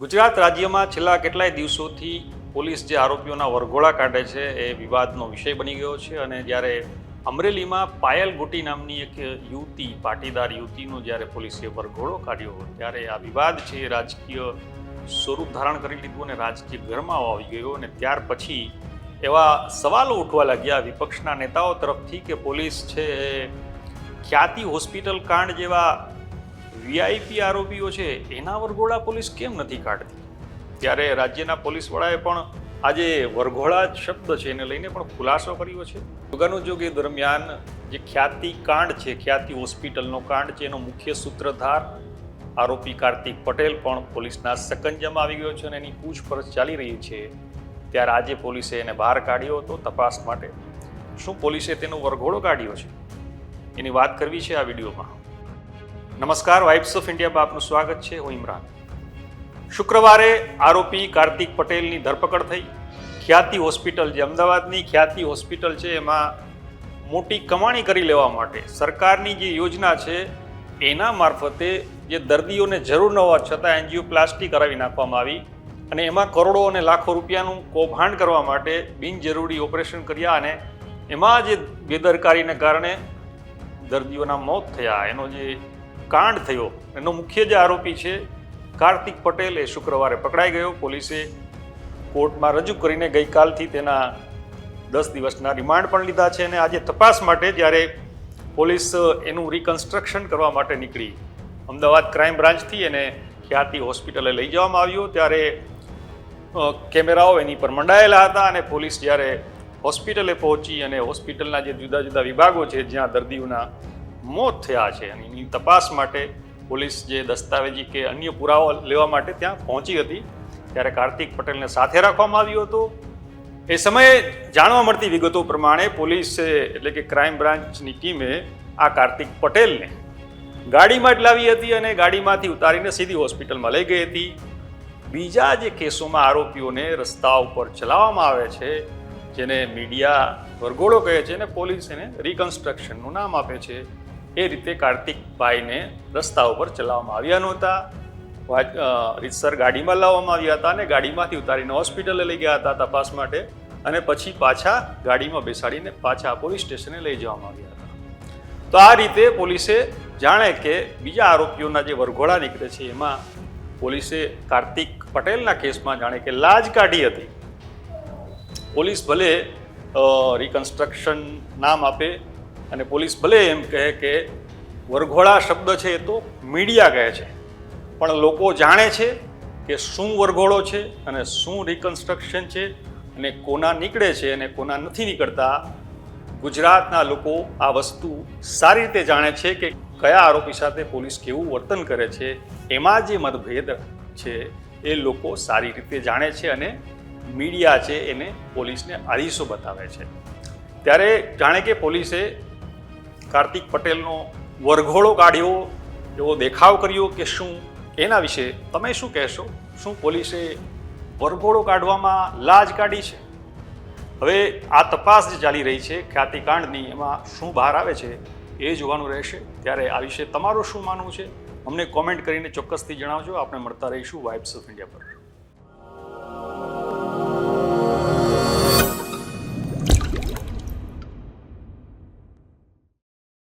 ગુજરાત રાજ્યમાં છેલ્લા કેટલાય દિવસોથી પોલીસ જે આરોપીઓના વરઘોડા કાઢે છે એ વિવાદનો વિષય બની ગયો છે અને જ્યારે અમરેલીમાં પાયલ ગોટી નામની એક યુવતી, પાટીદાર યુવતીનો જ્યારે પોલીસે વરઘોડો કાઢ્યો ત્યારે આ વિવાદ છે એ રાજકીય સ્વરૂપ ધારણ કરી લીધું અને રાજકીય ગરમાવો આવી ગયો અને ત્યાર પછી એવા સવાલો ઉઠવા લાગ્યા વિપક્ષના નેતાઓ તરફથી કે પોલીસ છે એ ખ્યાતિ હોસ્પિટલ કાંડ જેવા વીઆઈપી આરોપીઓ છે, એના વરઘોડા પોલીસ કેમ નથી કાઢતી? ત્યારે રાજ્યના પોલીસ વડાએ પણ આજે વરઘોડા શબ્દ છે, એને લઈને પણ ખુલાસો કર્યો છે. યુગાનુજોગ એ દરમિયાન જે ખ્યાતિ કાંડ છે, ખ્યાતિ હોસ્પિટલનો કાંડ છે, એનો મુખ્ય સૂત્રધાર આરોપી કાર્તિક પટેલ પણ પોલીસના સકંજામાં આવી ગયો છે અને એની પૂછપરછ ચાલી રહી છે. ત્યારે આજે પોલીસે એને બહાર કાઢ્યો હતો તપાસ માટે. શું પોલીસે તેનો વરઘોડો કાઢ્યો છે? એની વાત કરવી છે આ વિડીયોમાં. નમસ્કાર વાઇબ્સ ઓફ ઇન્ડિયામાં આપનું સ્વાગત છે. હું ઇમરાન. શુક્રવારે આરોપી કાર્તિક પટેલની ધરપકડ થઈ. ખ્યાતિ હોસ્પિટલ જે અમદાવાદની ખ્યાતિ હોસ્પિટલ છે, એમાં મોટી કમાણી કરી લેવા માટે સરકારની જે યોજના છે, એના મારફતે જે દર્દીઓને જરૂર ન હોવા છતાં એનજીઓ પ્લાસ્ટિક કરાવી નાખવામાં આવી અને એમાં કરોડો અને લાખો રૂપિયાનું કૌભાંડ કરવા માટે બિનજરૂરી ઓપરેશન કર્યા અને એમાં જે બેદરકારીને કારણે દર્દીઓના મોત થયા. એનો જે કાંડ થયો. એનો મુખ્ય જે આરોપી છે, કાર્તિક પટેલ, એ શુક્રવારે પકડાઈ ગયો. પોલીસે કોર્ટમાં રજૂ કરીને ગઈકાલથી તેના દસ દિવસના રિમાન્ડ પણ લીધા છે અને આજે તપાસ માટે જ્યારે પોલીસ એનું રિકન્સ્ટ્રક્શન કરવા માટે નીકળી. અમદાવાદ ક્રાઇમ બ્રાન્ચથી એને ખ્યાતિ હોસ્પિટલે લઈ જવામાં આવ્યો. ત્યારે કેમેરાઓ એની પર મંડાયેલા હતા અને પોલીસ જ્યારે હોસ્પિટલે પહોંચી અને હોસ્પિટલના જે જુદા જુદા વિભાગો છે, જ્યાં દર્દીઓના મોત થયા છે. અને એની તપાસ માટે પોલીસ જે દસ્તાવેજી કે અન્ય પુરાવા લેવા માટે ત્યાં પહોંચી હતી. ત્યારે કાર્તિક પટેલને સાથે રાખવામાં આવ્યો હતો. એ સમયે જાણવા મળતી વિગતો પ્રમાણે પોલીસે એટલે કે ક્રાઇમ બ્રાન્ચની ટીમે આ કાર્તિક પટેલને ગાડીમાં જ લાવી હતી અને ગાડીમાંથી ઉતારીને સીધી હોસ્પિટલમાં લઈ ગઈ હતી. બીજા જે કેસોમાં આરોપીઓને રસ્તા ઉપર ચલાવવામાં આવે છે, જેને મીડિયા વરઘોડો કહે છે અને પોલીસ એને રિકન્સ્ટ્રક્શનનું નામ આપે છે. એ રીતે કાર્તિકભાઈને રસ્તા ઉપર ચલાવવામાં આવ્યા નહોતા. રીતસર ગાડીમાં લાવવામાં આવ્યા હતા અને ગાડીમાંથી ઉતારીને હોસ્પિટલે લઈ ગયા હતા તપાસ માટે અને પછી પાછા ગાડીમાં બેસાડીને પાછા પોલીસ સ્ટેશને લઈ જવામાં આવ્યા હતા. તો આ રીતે પોલીસે જાણે કે બીજા આરોપીઓના જે વરઘોડા નીકળે છે એમાં પોલીસે કાર્તિક પટેલના કેસમાં જાણે કે લાજ કાઢી હતી. પોલીસ ભલે રિકન્સ્ટ્રક્શન નામ આપે અને પોલીસ ભલે એમ કહે કે વરઘોડા શબ્દ છે એ તો મીડિયા કહે છે. પણ લોકો જાણે છે કે શું વરઘોડો છે અને શું રિકન્સ્ટ્રક્શન છે અને કોના નીકળે છે અને કોના નથી નીકળતા. ગુજરાતના લોકો આ વસ્તુ સારી રીતે જાણે છે કે કયા આરોપી સાથે પોલીસ કેવું વર્તન કરે છે, એમાં જે મતભેદ છે એ લોકો સારી રીતે જાણે છે અને મીડિયા છે એને પોલીસને આળીસો બતાવે છે. ત્યારે જાણે કે પોલીસે કાર્તિક પટેલનો વરઘોડો કાઢ્યો, એવો દેખાવ કર્યો કે શું? એના વિશે તમે શું કહેશો? શું પોલીસે વરઘોડો કાઢવામાં લાજ કાઢી છે? હવે આ તપાસ જે ચાલી રહી છે, ખ્યાતિકાંડની, એમાં શું બહાર આવે છે, એ જોવાનું રહેશે. ત્યારે આ વિશે તમારું શું માનવું છે? અમને કોમેન્ટ કરીને ચોક્કસથી જણાવજો. આપણે મળતા રહીશું વાઇબ્સ ઓફ ઇન્ડિયા પર.